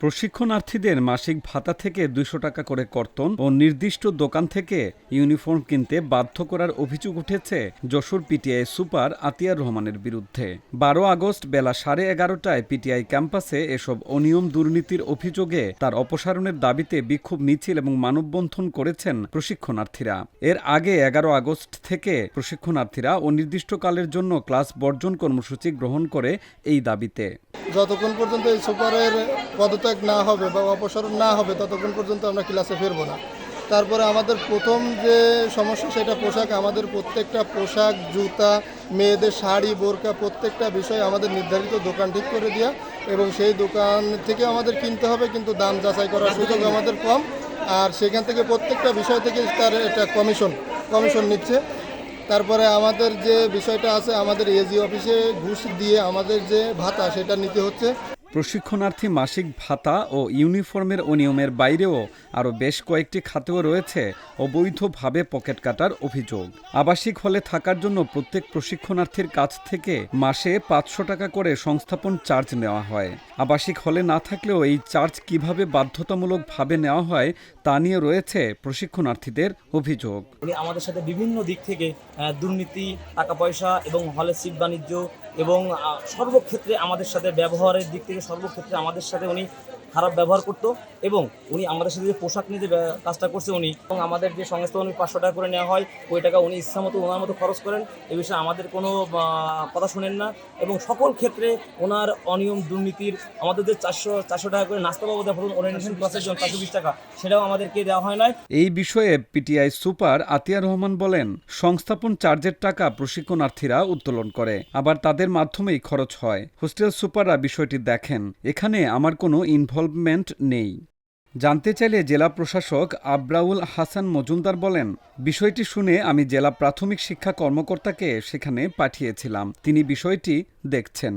প্রশিক্ষণার্থীদের মাসিক ভাতা থেকে দুইশো টাকা করে কর্তন ও নির্দিষ্ট দোকান থেকে ইউনিফর্ম কিনতে বাধ্য করার অভিযোগ উঠেছে যশোর পিটিআই সুপার আতিয়ার রহমানের বিরুদ্ধে। বারো আগস্ট বেলা সাড়ে এগারোটায় পিটিআই ক্যাম্পাসে এসব অনিয়ম দুর্নীতির অভিযোগে তার অপসারণের দাবিতে বিক্ষোভ মিছিল এবং মানববন্ধন করেছেন প্রশিক্ষণার্থীরা। এর আগে এগারো আগস্ট থেকে প্রশিক্ষণার্থীরা অনির্দিষ্টকালের জন্য ক্লাস বর্জন কর্মসূচি গ্রহণ করে এই দাবিতে। যতক্ষণ পর্যন্ত এই সুপারের পদত্যাগ না হবে বা অপসারণ না হবে ততক্ষণ পর্যন্ত আমরা ক্লাসে ফিরবো না। তারপরে আমাদের প্রথম যে সমস্যা সেটা পোশাক। আমাদের প্রত্যেকটা পোশাক জুতা মেয়েদের শাড়ি বোরকা প্রত্যেকটা বিষয় আমাদের নির্ধারিত দোকান ঠিক করে দেওয়া এবং সেই দোকান থেকে আমাদের কিনতে হবে কিন্তু দাম যাচাই করার সুযোগ আমাদের কম। আর সেখান থেকে প্রত্যেকটা বিষয় থেকে তার একটা কমিশন কমিশন নিচ্ছে। তারপরে আমাদের যে বিষয়টা আছে, আমাদের এজি অফিসে ঘুষ দিয়ে আমাদের যে ভাতা, সেটা নিতে হচ্ছে। প্রশিক্ষণার্থী মাসিক ভাতা ও ইউনিফর্মের অনিয়মের বাইরেও আরও বেশ কয়েকটি খাতেও রয়েছে অবৈধভাবে পকেট কাটার অভিযোগ। আবাসিক হলে থাকার জন্য প্রত্যেক প্রশিক্ষণার্থীর কাছ থেকে মাসে পাঁচশো টাকা করে সংস্থাপন চার্জ নেওয়া হয়। আবাসিক হলে না থাকলেও এই চার্জ কীভাবে বাধ্যতামূলকভাবে নেওয়া হয় তা নিয়ে রয়েছে প্রশিক্ষণার্থীদের অভিযোগ। উনি আমাদের সাথে বিভিন্ন দিক থেকে দুর্নীতি টাকা পয়সা এবং হলে সিট বাণিজ্য এবং সর্বক্ষেত্রে আমাদের সাথে, ব্যবহারের দিক থেকে সর্বক্ষেত্রে আমাদের সাথে উনি খারাপ ব্যবহার করতো এবং উনি আমাদের সাথে যে পোশাক নিয়ে যে কাজটা করছে উনি এবং আমাদের যে সংস্থাপন পাঁচশো টাকা করে নেওয়া হয়, ওই টাকা উনি ইচ্ছা মতো ওনার মতো খরচ করেন। এ বিষয়ে আমাদের কোনো কথা শোনেন না এবং সকল ক্ষেত্রে ওনার অনিয়ম দুর্নীতির আমাদের যে চারশো চারশো টাকা করে নাস্তা বাবদ ধরুন ওরিয়েন্টেশন ক্লাসের জন্য চারশো বিশ টাকা, সেটাও আমাদেরকে দেওয়া হয় নাই। এই বিষয়ে পিটিআই সুপার আতিয়া রহমান বলেন, সংস্থাপন চার্জের টাকা প্রশিক্ষণার্থীরা উত্তোলন করে, আবার তাদের মাধ্যমেই খরচ হয়। হোস্টেল সুপাররা বিষয়টি দেখেন, এখানে আমার কোনো ইনভলভমেন্ট নেই। জানতে চাইলে জেলা প্রশাসক আব্রাউল হাসান মজুমদার বলেন, বিষয়টি শুনে আমি জেলা প্রাথমিক শিক্ষা কর্মকর্তাকে সেখানে পাঠিয়েছিলাম। তিনি বিষয়টি দেখছেন।